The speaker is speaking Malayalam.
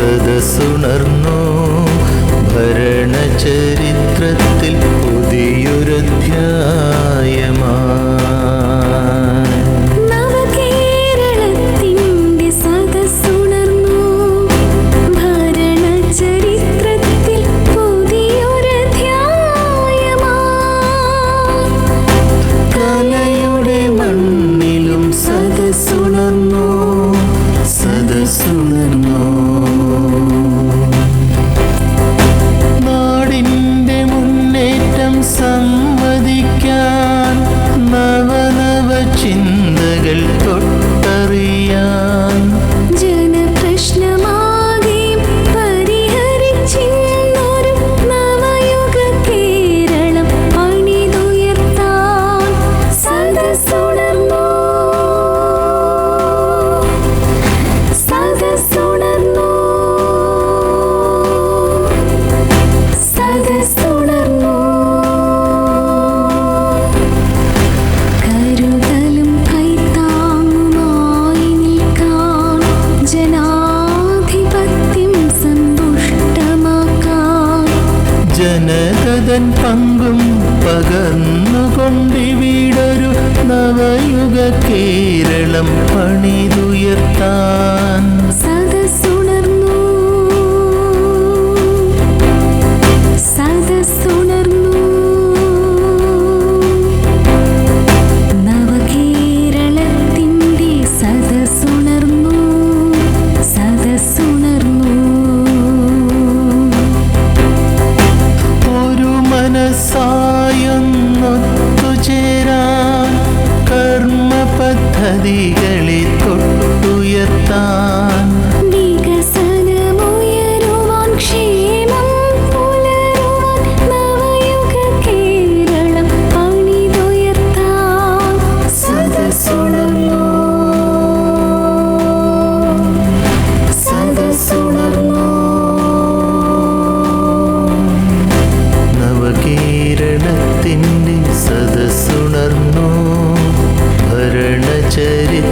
സദസ്സുണർന്നു. ഭരണചരിത്രത്തിൽ പുതിയൊരധ്യായമാ സദസ്സുണർന്നോ. സദസ്സുണർന്നു. ജനതൻ പങ്കും പകർന്നുകൊണ്ടിവിടൊരു നവയുഗ കേരളം പണിതുയർത്താൻ. நதிகளை தொட்டுயர்த்தான். serie